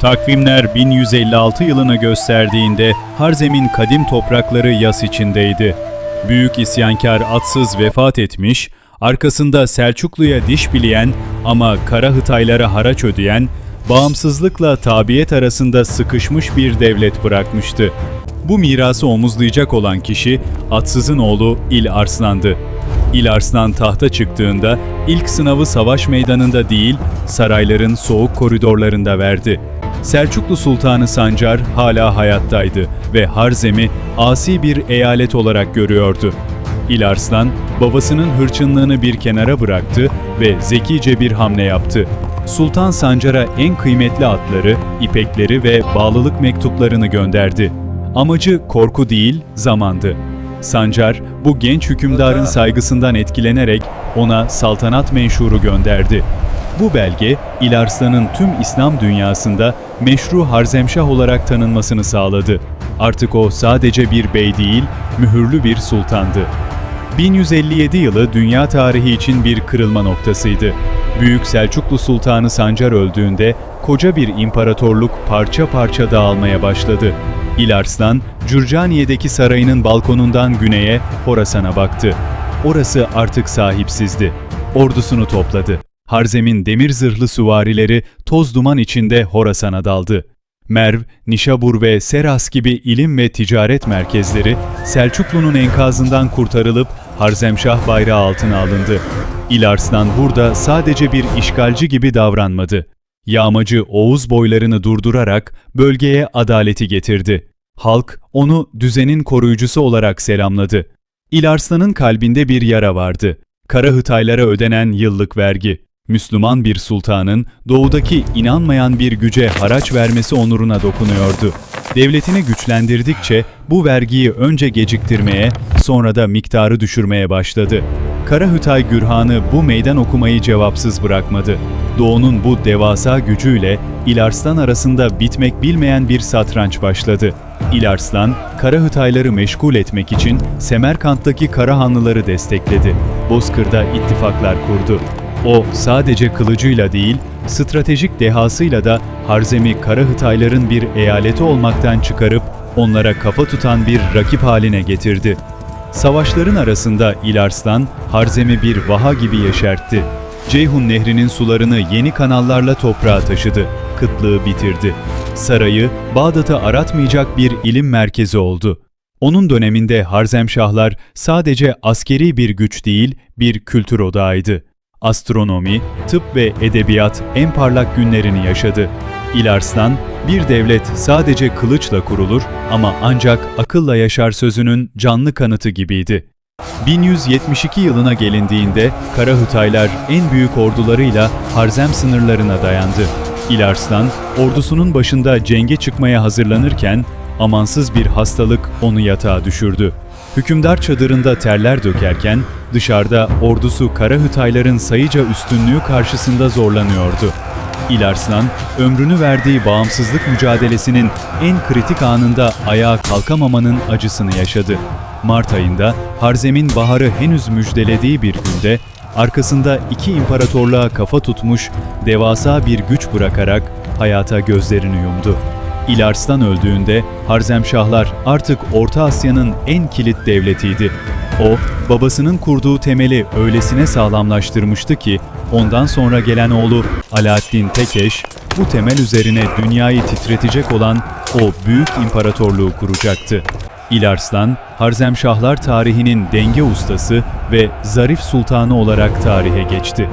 Takvimler 1156 yılını gösterdiğinde Harzem'in kadim toprakları yas içindeydi. Büyük isyankar atsız vefat etmiş, arkasında Selçuklu'ya diş bileyen ama Kara Hıtaylara haraç ödeyen, bağımsızlıkla tabiyet arasında sıkışmış bir devlet bırakmıştı. Bu mirası omuzlayacak olan kişi Atsız'ın oğlu İl Arslan'dı. İl Arslan tahta çıktığında ilk sınavı savaş meydanında değil, sarayların soğuk koridorlarında verdi. Selçuklu Sultanı Sancar hala hayattaydı ve Harzem'i asi bir eyalet olarak görüyordu. İl Arslan, babasının hırçınlığını bir kenara bıraktı ve zekice bir hamle yaptı. Sultan Sancar'a en kıymetli atları, ipekleri ve bağlılık mektuplarını gönderdi. Amacı korku değil, zamandı. Sancar, bu genç hükümdarın saygısından etkilenerek ona saltanat menşuru gönderdi. Bu belge, İlarslan'ın tüm İslam dünyasında meşru Harzemşah olarak tanınmasını sağladı. Artık o sadece bir bey değil, mühürlü bir sultandı. 1157 yılı dünya tarihi için bir kırılma noktasıydı. Büyük Selçuklu Sultanı Sancar öldüğünde koca bir imparatorluk parça parça dağılmaya başladı. İlarslan, Cürcaniye'deki sarayının balkonundan güneye Horasan'a baktı. Orası artık sahipsizdi. Ordusunu topladı. Harzem'in demir zırhlı süvarileri toz duman içinde Horasan'a daldı. Merv, Nişabur ve Seras gibi ilim ve ticaret merkezleri Selçuklu'nun enkazından kurtarılıp Harzemşah bayrağı altına alındı. İlarslan burada sadece bir işgalci gibi davranmadı. Yağmacı Oğuz boylarını durdurarak bölgeye adaleti getirdi. Halk onu düzenin koruyucusu olarak selamladı. İlarslan'ın kalbinde bir yara vardı. Kara Hıtaylara ödenen yıllık vergi. Müslüman bir sultanın doğudaki inanmayan bir güce haraç vermesi onuruna dokunuyordu. Devletini güçlendirdikçe bu vergiyi önce geciktirmeye, sonra da miktarı düşürmeye başladı. Karahütay Gürhan'ı bu meydan okumayı cevapsız bırakmadı. Doğu'nun bu devasa gücüyle İlarslan arasında bitmek bilmeyen bir satranç başladı. İlarslan, Karahıtayları meşgul etmek için Semerkant'taki Karahanlıları destekledi. Bozkır'da ittifaklar kurdu. O sadece kılıcıyla değil, stratejik dehasıyla da Harzem'i Karahıtayların bir eyaleti olmaktan çıkarıp onlara kafa tutan bir rakip haline getirdi. Savaşların arasında İlarslan, Harzem'i bir vaha gibi yeşertti. Ceyhun Nehri'nin sularını yeni kanallarla toprağa taşıdı, kıtlığı bitirdi. Sarayı, Bağdat'ı aratmayacak bir ilim merkezi oldu. Onun döneminde Harzemşahlar sadece askeri bir güç değil, bir kültür odağıydı. Astronomi, tıp ve edebiyat en parlak günlerini yaşadı. İlarslan, bir devlet sadece kılıçla kurulur ama ancak akılla yaşar sözünün canlı kanıtı gibiydi. 1172 yılına gelindiğinde Karahıtaylar en büyük ordularıyla Harzem sınırlarına dayandı. İlarslan, ordusunun başında cenge çıkmaya hazırlanırken amansız bir hastalık onu yatağa düşürdü. Hükümdar çadırında terler dökerken dışarıda ordusu Karahıtayların sayıca üstünlüğü karşısında zorlanıyordu. İlarslan, ömrünü verdiği bağımsızlık mücadelesinin en kritik anında ayağa kalkamamanın acısını yaşadı. Mart ayında Harzem'in baharı henüz müjdelediği bir günde arkasında iki imparatorluğa kafa tutmuş devasa bir güç bırakarak hayata gözlerini yumdu. İlarslan öldüğünde Harzemşahlar artık Orta Asya'nın en kilit devletiydi. O, babasının kurduğu temeli öylesine sağlamlaştırmıştı ki ondan sonra gelen oğlu Alaaddin Tekeş bu temel üzerine dünyayı titretecek olan o büyük imparatorluğu kuracaktı. İlarslan, Harzemşahlar tarihinin denge ustası ve zarif sultanı olarak tarihe geçti.